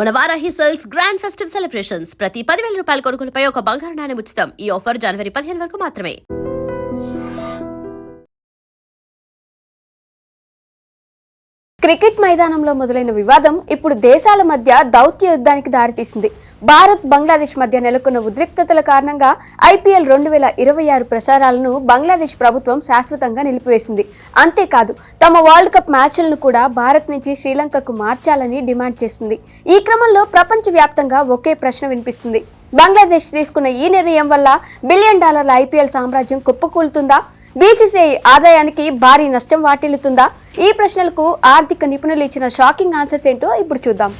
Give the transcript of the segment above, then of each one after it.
మన Varahi sales grand festive celebrations ప్రతి పదివేల రూపాయల కొనుగోలుపై ఒక బంగారు నాణ్యం ఉచితం ఈ ఆఫర్ జనవరి పదిహేను వరకు మాత్రమే క్రికెట్ మైదానంలో మొదలైన వివాదం ఇప్పుడు దేశాల మధ్య దౌత్య యుద్ధానికి దారితీసింది భారత్ బంగ్లాదేశ్ మధ్య నెలకొన్న ఉద్రిక్తతల కారణంగా ఐపీఎల్ రెండు వేల ఇరవై ఆరు ప్రసారాలను బంగ్లాదేశ్ ప్రభుత్వం శాశ్వతంగా నిలిపివేసింది అంతేకాదు తమ వరల్డ్ కప్ మ్యాచ్లను కూడా భారత్ నుంచి శ్రీలంకకు మార్చాలని డిమాండ్ చేసింది ఈ క్రమంలో ప్రపంచవ్యాప్తంగా ఒకే ప్రశ్న వినిపిస్తుంది బంగ్లాదేశ్ తీసుకున్న ఈ నిర్ణయం వల్ల బిలియన్ డాలర్ల ఐపీఎల్ సామ్రాజ్యం కుప్పకూలుతుందా బీసీసీఐ ఆదాయానికి భారీ నష్టం వాటిల్లుతుందా ఈ ప్రశ్నలకు ఆర్థిక నిపుణులు ఇచ్చిన షాకింగ్ ఆన్సర్స్ ఏంటో ఇప్పుడు చూద్దాం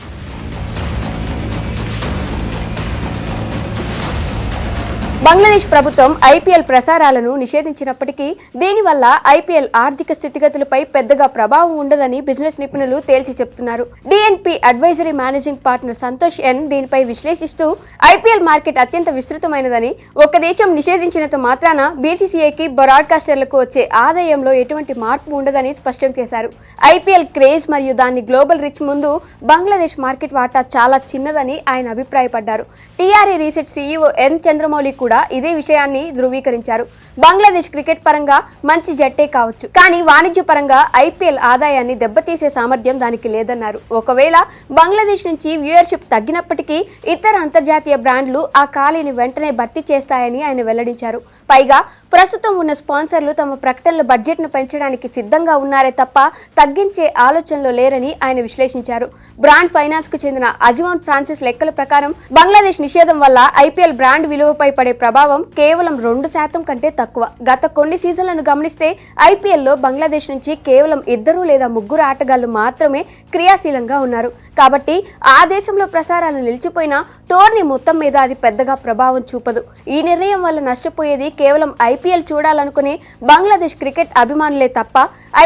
బంగ్లాదేశ్ ప్రభుత్వం ఐపీఎల్ ప్రసారాలను నిషేధించినప్పటికీ దీనివల్ల ఐపీఎల్ ఆర్థిక స్థితిగతులపై పెద్దగా ప్రభావం ఉండదని బిజినెస్ నిపుణులు తేల్చి చెబుతున్నారు DNP advisory managing partner Santosh N దీనిపై విశ్లేషిస్తూ ఐపీఎల్ మార్కెట్ అత్యంత విస్తృతమైనదని ఒక దేశం నిషేధించినంత మాత్రాన బీసీసీఐకి బ్రాడ్కాస్టర్లకు వచ్చే ఆదాయంలో ఎటువంటి మార్పు ఉండదని స్పష్టం చేశారు ఐపీఎల్ క్రేజ్ మరియు దాని గ్లోబల్ రిచ్ ముందు బంగ్లాదేశ్ మార్కెట్ వాటా చాలా చిన్నదని ఆయన అభిప్రాయపడ్డారు TRA research CEO N Chandramouli కూడా కూడా ఇదే విషయాన్ని ధృవీకరించారు బంగ్లాదేశ్ క్రికెట్ పరంగా మంచి జట్టే కావచ్చు కానీ వాణిజ్య పరంగా ఐపీఎల్ ఆదాయాన్ని దెబ్బతీసే సామర్థ్యం దానికి లేదన్నారు ఒకవేళ బంగ్లాదేశ్ నుంచి వ్యూయర్షిప్ తగ్గినప్పటికీ ఇతర అంతర్జాతీయ బ్రాండ్లు ఆ ఖాళీని వెంటనే భర్తీ చేస్తాయని ఆయన వెల్లడించారు పైగా ప్రస్తుతం ఉన్న స్పాన్సర్లు తమ ప్రకటనల బడ్జెట్ను పెంచడానికి సిద్ధంగా ఉన్నారే తప్ప తగ్గించే ఆలోచనలో లేరని ఆయన విశ్లేషించారు బ్రాండ్ ఫైనాన్స్ కు చెందిన అజవాన్ ఫ్రాన్సిస్ లెక్కల ప్రకారం బంగ్లాదేశ్ నిషేధం వల్ల ఐపీఎల్ బ్రాండ్ విలువపై పడే ప్రభావం కేవలం రెండు శాతం కంటే తక్కువ గత కొన్ని సీజన్లను గమనిస్తే ఐపీఎల్లో బంగ్లాదేశ్ నుంచి కేవలం ఇద్దరు లేదా ముగ్గురు ఆటగాళ్లు మాత్రమే క్రియాశీలంగా ఉన్నారు కాబట్టి ఆ దేశంలో ప్రసారాలు నిలిచిపోయినా టోర్నీ మొత్తం మీద అది పెద్దగా ప్రభావం చూపదు ఈ నిర్ణయం వల్ల నష్టపోయేది కేవలం ఐపీఎల్ చూడాలనుకునే బంగ్లాదేశ్ క్రికెట్ అభిమానులే తప్ప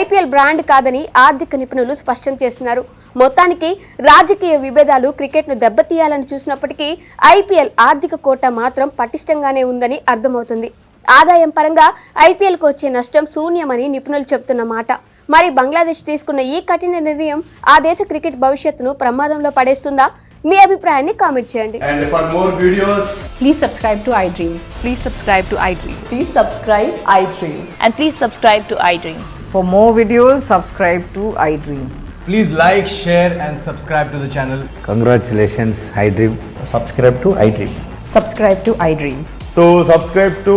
ఐపీఎల్ బ్రాండ్ కాదని ఆర్థిక నిపుణులు స్పష్టం చేస్తున్నారు మొత్తానికి రాజకీయ విభేదాలు క్రికెట్ను దెబ్బతీయాలని చూసినప్పటికీ ఐపీఎల్ ఆర్థిక కోట మాత్రం పటిష్టంగానే ఉందని అర్థమవుతుంది ఆదాయం పరంగా ఐపీఎల్కు వచ్చే నష్టం శూన్యమని నిపుణులు చెబుతున్న మాట మరి బంగ్లాదేశ్ తీసుకున్న ఈ కఠిన నిర్ణయం ఆ దేశ క్రికెట్ భవిష్యత్తును ప్రమాదంలో పడేస్తుందా మీ అభిప్రాయాన్ని కామెంట్ చేయండి For more videos, subscribe to iDream. Please like, share, and subscribe to the channel. Congratulations, iDream. Subscribe to iDream. Subscribe to iDream. So, subscribe to